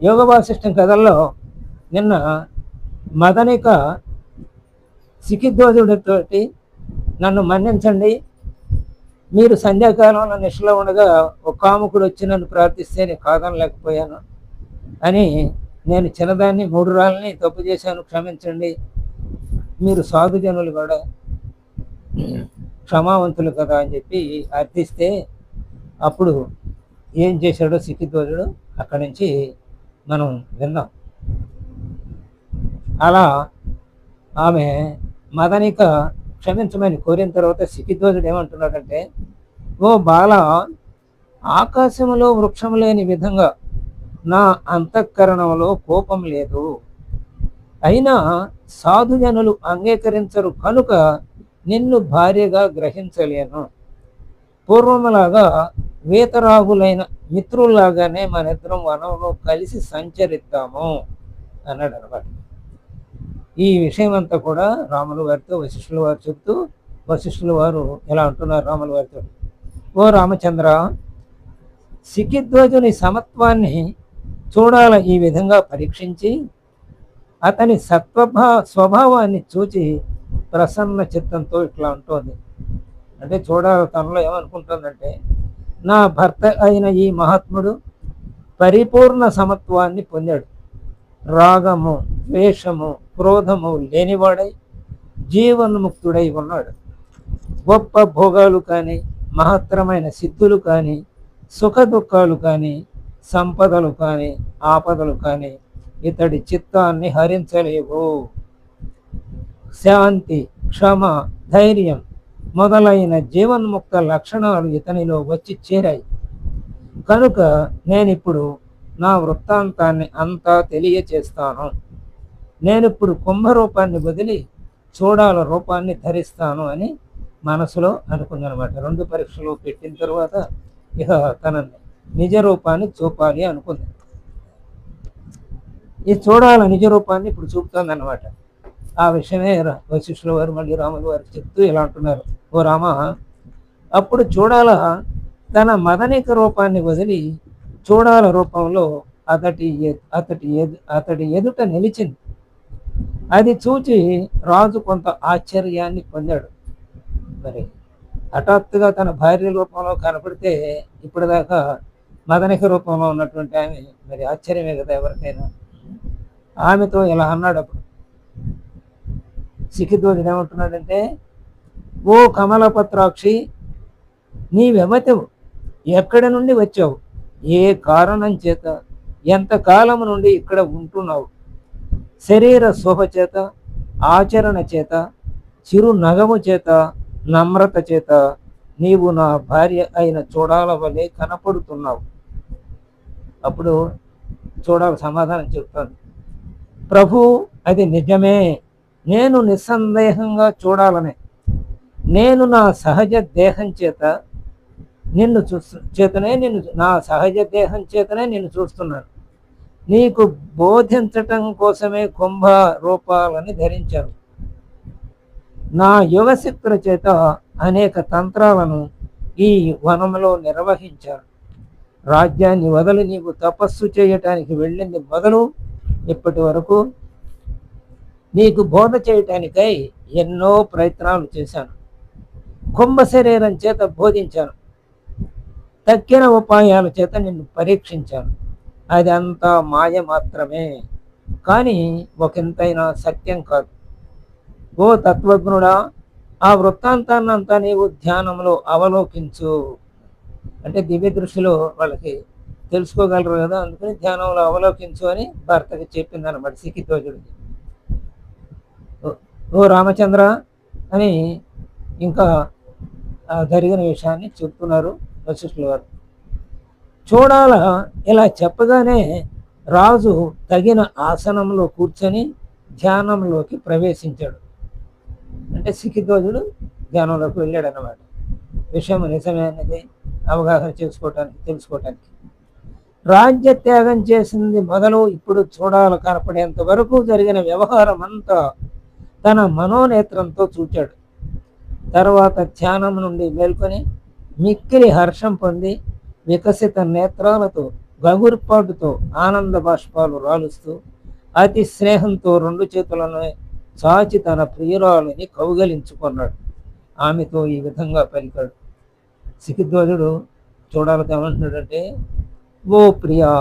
యోగ వాసిష్టం కథల్లో నిన్న మదనిక సికిద్వజుడితోటి నన్ను మన్నించండి. మీరు సంధ్యాకాలంలో నిశలో ఉండగా ఒక కాముకుడు వచ్చి నన్ను ప్రార్థిస్తే నేను కాదనలేకపోయాను అని నేను చిన్నదాన్ని మూడు రాళ్ళని తప్పు చేశాను క్షమించండి. మీరు సాధుజనులు కూడా క్షమావంతులు కదా అని చెప్పి అర్థిస్తే అప్పుడు ఏం చేశాడో సిక్కిధ్వజుడు అక్కడి నుంచి మనం విన్నాం. అలా ఆమె మదనిక క్షమించమని కోరిన తర్వాత సిక్కిధ్వజుడు ఏమంటున్నాడంటే ఓ బాల ఆకాశంలో వృక్షం లేని విధంగా నా అంతఃకరణంలో కోపం లేదు. అయినా సాధుజనులు అంగీకరించరు కనుక నిన్ను భార్యగా గ్రహించలేను. పూర్వములాగా వేతరాగులైన మిత్రుల్లాగానే మన ఇద్దరం వనంలో కలిసి సంచరిద్దాము అన్నాడు అనమాట ఈ విషయం అంతా కూడా రాముల వారితో వశిష్ఠుల వారు చెప్తూ వశిష్ఠుల వారు ఎలా అంటున్నారు రాముల వారితో? ఓ రామచంద్ర సికిధ్వజుని సమత్వాన్ని చూడాల ఈ విధంగా పరీక్షించి అతని సత్వభా స్వభావాన్ని చూచి ప్రసన్న చిత్తంతో ఇట్లా ఉంటుంది అంటే చూడాలి తనలో ఏమనుకుంటుందంటే నా భర్త అయిన ఈ మహాత్ముడు పరిపూర్ణ సమత్వాన్ని పొందాడు. రాగము ద్వేషము క్రోధము లేనివాడై జీవన్ముక్తుడై ఉన్నాడు. గొప్ప భోగాలు కానీ మహత్తరమైన సిద్ధులు కానీ సుఖ దుఃఖాలు కానీ సంపదలు కానీ ఆపదలు కానీ ఇతడి చిత్తాన్ని హరించలేవు. శాంతి క్షమ ధైర్యం మొదలైన జీవన్ముక్త లక్షణాలు ఇతనిలో వచ్చి చేరాయి. కనుక నేనిప్పుడు నా వృత్తాంతాన్ని అంతా తెలియచేస్తాను. నేనిప్పుడు కుంభరూపాన్ని వదిలి చూడాల రూపాన్ని ధరిస్తాను అని మనసులో అనుకుందనమాట. రెండు పరీక్షలు పెట్టిన తర్వాత ఇక తన నిజ రూపాన్ని చూపాలి అనుకుంది. ఈ చూడాల నిజ రూపాన్ని ఇప్పుడు చూపుతుంది అనమాట ఆ విషయమే వశిష్ఠుల వారు మళ్ళీ రాములు వారికి చెప్తూ ఇలా అంటున్నారు. ఓ రామ అప్పుడు చూడాల? తన మదనిక రూపాన్ని వదిలి చూడాల రూపంలో అతటి అతటి ఎదు అతడి ఎదుట నిలిచింది. అది చూచి రాజు కొంత ఆశ్చర్యాన్ని పొందాడు. మరి హఠాత్తుగా తన భార్య రూపంలో కనపడితే ఇప్పటిదాకా మదనిక రూపంలో ఉన్నటువంటి ఆమె మరి ఆశ్చర్యమే కదా ఎవరికైనా. ఆమెతో ఇలా అన్నాడు అప్పుడు. సిక్కిద్వజుడు ఏమంటున్నాడంటే ఓ కమలపత్రాక్షి నీవెవతవు ఎక్కడి నుండి వచ్చావు? ఏ కారణం చేత? ఎంతకాలం నుండి ఇక్కడ ఉంటున్నావు? శరీర శోభ చేత ఆచరణ చేత చిరు నగము చేత నమ్రత చేత నీవు నా భార్య అయిన చూడాల వలె కనపడుతున్నావు. అప్పుడు చూడాల సమాధానం చెప్తాను ప్రభు అది నిజమే. నేను నిస్సందేహంగా చూడాలనే. నేను నా సహజ దేహం చేత నిన్ను చూస్తు చేతనే నిన్ను నా సహజ దేహం చేతనే నిన్ను చూస్తున్నాను. నీకు బోధించటం కోసమే కుంభ రూపాలని ధరించాను. నా యుగశక్తుల చేత అనేక తంత్రాలను ఈ వనంలో నిర్వహించారు రాజ్యాన్ని వదలి నీవు తపస్సు చేయటానికి వెళ్ళింది మొదలు. ఇప్పటి వరకు నీకు బోధ చేయటానికై ఎన్నో ప్రయత్నాలు చేశాను. కుంభ శరీరం చేత బోధించాను. తక్కిన ఉపాయాల చేత నిన్ను పరీక్షించాను. అది అంతా మాయ మాత్రమే. కానీ ఒకంతైనా సత్యం కాదు. ఓ తత్వజ్ఞుడా ఆ వృత్తాంతాన్నంతా నీవు ధ్యానంలో అవలోకించు. అంటే దివ్య దృష్టిలో వాళ్ళకి తెలుసుకోగలరు కదా అందుకని ధ్యానంలో అవలోకించు అని భర్తకి చెప్పింది అనమాట సికిధ్వజుడికి ఓ- రామచంద్ర అని ఇంకా జరిగిన విషయాన్ని చెప్తున్నారు వశిష్ఠుల వారు. చూడాల ఇలా చెప్పగానే రాజు తగిన ఆసనంలో కూర్చొని ధ్యానంలోకి ప్రవేశించాడు. అంటే సిక్కిధ్వజుడు ధ్యానంలోకి వెళ్ళాడు అన్నమాట విషయం నిజమే అనేది అవగాహన చేసుకోవటానికి తెలుసుకోవటానికి. రాజ్య త్యాగం చేసింది మొదలు ఇప్పుడు చూడాలి కనపడేంత వరకు జరిగిన వ్యవహారం అంతా తన మనోనేత్రంతో చూచాడు. తర్వాత ధ్యానం నుండి మేల్కొని మిక్కిలి హర్షం పొంది వికసిత నేత్రాలతో గగుర్పాటుతో ఆనంద బాష్పాలు రాలుస్తూ అతి స్నేహంతో రెండు చేతులను చాచి తన ప్రియురాలని కౌగలించుకున్నాడు. ఆమెతో ఈ విధంగా పలికాడు. సికిధ్వజుడు చూడాలతో ఏమంటున్నాడంటే ఓ ప్రియా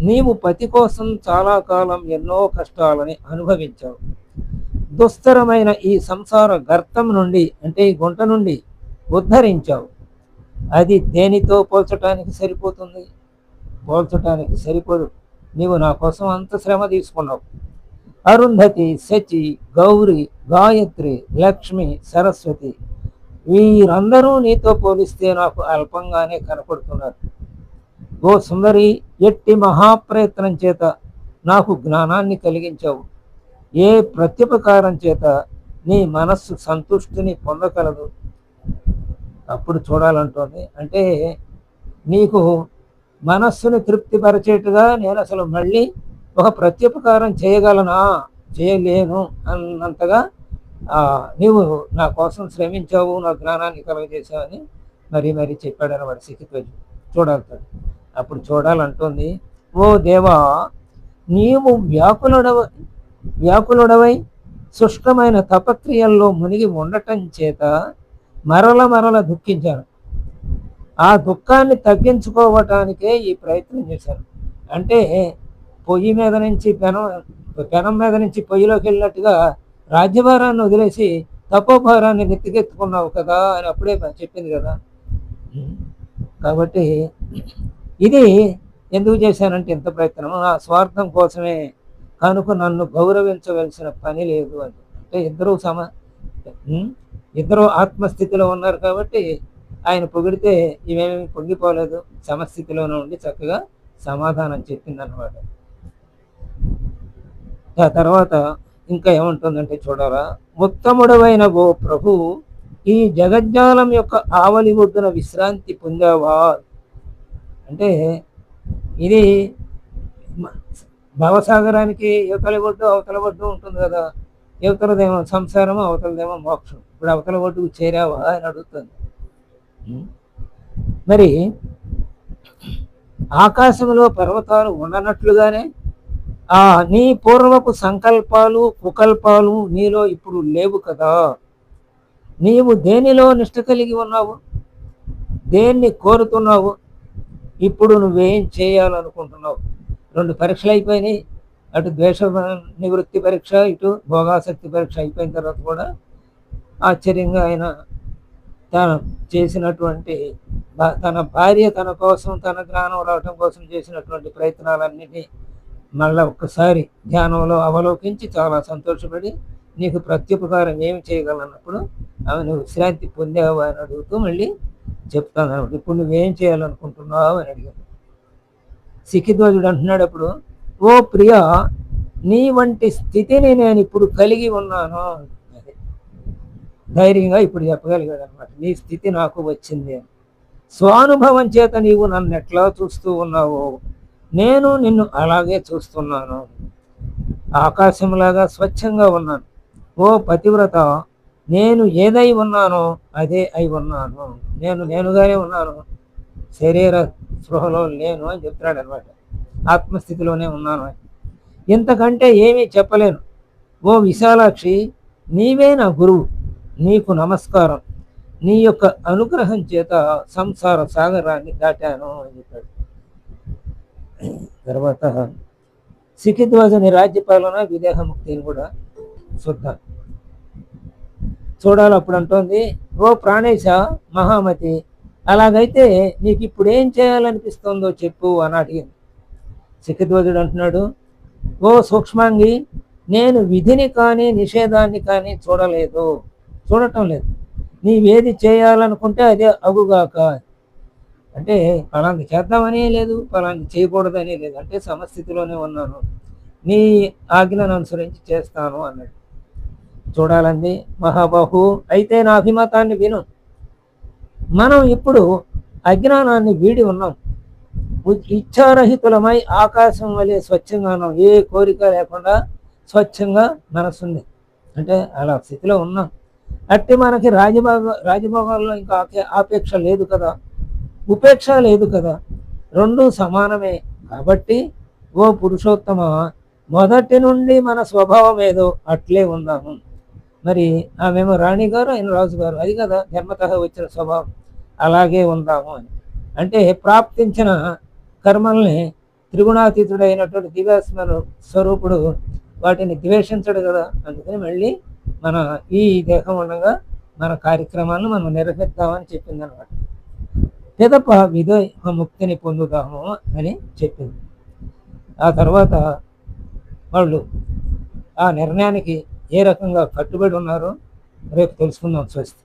నీవు పతి కోసం చాలా కాలం ఎన్నో కష్టాలని అనుభవించావు. దుస్తరమైన ఈ సంసార గర్తం నుండి అంటే ఈ గుంట నుండి ఉద్ధరించావు. అది దేనితో పోల్చటానికి సరిపోతుంది? పోల్చటానికి సరిపోదు. నీవు నా కోసం అంత శ్రమ తీసుకున్నావు. అరుంధతి శచి గౌరి గాయత్రి లక్ష్మి సరస్వతి వీరందరూ నీతో పోలిస్తే నాకు అల్పంగానే కనపడుతున్నారు. ఓ సుందరి ఎట్టి మహాప్రయత్నం చేత నాకు జ్ఞానాన్ని కలిగించావు. ఏ ప్రత్యుపకారం చేత నీ మనస్సు సంతుష్టిని పొందగలదు? అప్పుడు చూడాలంటోంది. అంటే నీకు మనస్సును తృప్తిపరిచేట్టుగా నేను అసలు మళ్ళీ ఒక ప్రత్యుపకారం చేయగలనా? చేయలేను అన్నంతగా నీవు నా కోసం శ్రమించావు నా జ్ఞానాన్ని కలగజేసావని మరీ మరీ చెప్పాడు అనమాట సిక్కిపోయి చూడాలి అప్పుడు చూడాలంటుంది ఓ దేవా నీవు వ్యాకులడవ వ్యాకులుడవై శుష్కమైన తపక్రియల్లో మునిగి ఉండటం చేత మరల మరల దుఃఖించారు. ఆ దుఃఖాన్ని తగ్గించుకోవటానికే ఈ ప్రయత్నం చేశారు. అంటే పొయ్యి మీద నుంచి పెనం పెనం మీద నుంచి పొయ్యిలోకి వెళ్ళినట్టుగా రాజ్యభారాన్ని వదిలేసి తపోభారాన్ని నెత్తికెత్తుకున్నావు కదా అని అప్పుడే చెప్పింది కదా. కాబట్టి ఇది ఎందుకు చేశానంటే ఇంత ప్రయత్నం నా స్వార్థం కోసమే కనుక నన్ను గౌరవించవలసిన పని లేదు అని. అంటే ఇద్దరు సమ ఇద్దరు ఆత్మస్థితిలో ఉన్నారు కాబట్టి ఆయన పొగిడితే ఇవేమి పొంగిపోలేదు. సమస్థితిలోనే ఉండి చక్కగా సమాధానం చెప్పింది అనమాట ఆ తర్వాత ఇంకా ఏముంటుందంటే చూడరా ఉత్తముడవైన ఓ ప్రభు ఈ జగజ్జాలం యొక్క ఆవలి ఒడ్డున విశ్రాంతి పొందావా అంటే ఇది భవసాగరానికి యువతల ఒడ్డు అవతల ఒడ్డు ఉంటుంది కదా. యువతలదేమో సంసారము అవతలదేమో మోక్షం. ఇప్పుడు అవతల ఒడ్డుకు చేరావా అని అడుగుతుంది. మరి ఆకాశంలో పర్వతాలు ఉండనట్లుగానే ఆ నీ పూర్వపు సంకల్పాలు కుకల్పాలు నీలో ఇప్పుడు లేవు కదా. నీవు దేనిలో నిష్ట కలిగి ఉన్నావు? దేన్ని కోరుతున్నావు? ఇప్పుడు నువ్వేం చేయాలనుకుంటున్నావు? రెండు పరీక్షలు అయిపోయినాయి. అటు ద్వేష నివృత్తి పరీక్ష ఇటు భోగాసక్తి పరీక్ష అయిపోయిన తర్వాత కూడా ఆశ్చర్యంగా ఆయన తను చేసినటువంటి తన భార్య తన కోసం తన జ్ఞానం రావటం కోసం చేసినటువంటి ప్రయత్నాలన్నిటినీ మళ్ళీ ఒక్కసారి ధ్యానంలో అవలోకించి చాలా సంతోషపడి నీకు ప్రత్యుపకారం ఏమి చేయగలన్నప్పుడు ఆమె నువ్వు విశ్రాంతి పొందావు అని అడుగుతూ మళ్ళీ చెప్తాను. ఇప్పుడు నువ్వేం చేయాలనుకుంటున్నావు అని అడిగాను సిక్కిధ్వజుడు అంటున్నాడు అప్పుడు ఓ ప్రియ నీ వంటి స్థితిని నేను ఇప్పుడు కలిగి ఉన్నాను. ధైర్యంగా ఇప్పుడు చెప్పగలిగాడు అనమాట నీ స్థితి నాకు వచ్చింది. స్వానుభవం చేత నీవు నన్ను ఎట్లా చూస్తూ ఉన్నావో నేను నిన్ను అలాగే చూస్తున్నాను. ఆకాశంలాగా స్వచ్ఛంగా ఉన్నాను. ఓ పతివ్రత నేను ఏదై ఉన్నానో అదే అయి ఉన్నాను. నేను నేనుగానే ఉన్నాను. శరీర స్పృహలో లేను అని చెప్తున్నాడు అనమాట. ఆత్మస్థితిలోనే ఉన్నాను అని. ఇంతకంటే ఏమీ చెప్పలేను. ఓ విశాలాక్షి నీవే నా గురువు నీకు నమస్కారం. నీ యొక్క అనుగ్రహం చేత సంసార సాగరాన్ని దాటాను అని చెప్పాడు. తర్వాత సికిధ్వజని రాజ్యపాలన విదేహముక్తిని కూడా చూద్దాం. చూడాలి అప్పుడు అంటోంది ఓ ప్రాణేశ మహామతి అలాగైతే నీకు ఇప్పుడు ఏం చేయాలనిపిస్తుందో చెప్పు అని అడిగింది. సికిధ్వజుడు అంటున్నాడు ఓ సూక్ష్మాంగి నేను విధిని కానీ నిషేధాన్ని కానీ చూడలేదు చూడటం లేదు. నీవేది చేయాలనుకుంటే అదే అగుగాక. అంటే ఫలాంది చేద్దామనే లేదు ఫలాంది చేయకూడదనే లేదు అంటే సమస్థితిలోనే ఉన్నాను. నీ ఆజ్ఞను అనుసరించి చేస్తాను అన్నాడు. చూడాలండి మహాబాహు అయితే నా అభిమతాన్ని విను. మనం ఇప్పుడు అజ్ఞానాన్ని వీడి ఉన్నాం. ఇచ్చారహితులమై ఆకాశం వలె స్వచ్ఛంగా ఉన్నాం. ఏ కోరిక లేకుండా స్వచ్ఛంగా మనసుంది. అంటే అలా స్థితిలో ఉన్నాం. అట్టి మనకి రాజభోగ రాజభోగాల్లో ఇంకా ఆపేక్ష లేదు కదా. ఉపేక్ష లేదు కదా. రెండు సమానమే. కాబట్టి ఓ పురుషోత్తమ మొదటి నుండి మన స్వభావం ఏదో అట్లే ఉందాము. మరి ఆమెమో రాణి గారు ఆయన రాజు గారు అది కదా జన్మత వచ్చిన స్వభావం. అలాగే ఉందాము అని. అంటే ప్రాప్తించిన కర్మల్ని త్రిగుణాతీతుడైనటువంటి దివ్యాస్మర స్వరూపుడు వాటిని ద్వేషించడు కదా. అందుకని మళ్ళీ మన ఈ దేహం ఉండగా మన కార్యక్రమాలను మనం నిర్వహిద్దామని చెప్పింది అనమాట పిదప విదేహ ముక్తిని పొందుదాము అని చెప్పింది. ఆ తర్వాత వాళ్ళు ఆ నిర్ణయానికి ఏ రకంగా కట్టుబడి ఉన్నారో రేపు తెలుసుకుందాం స్వస్తి.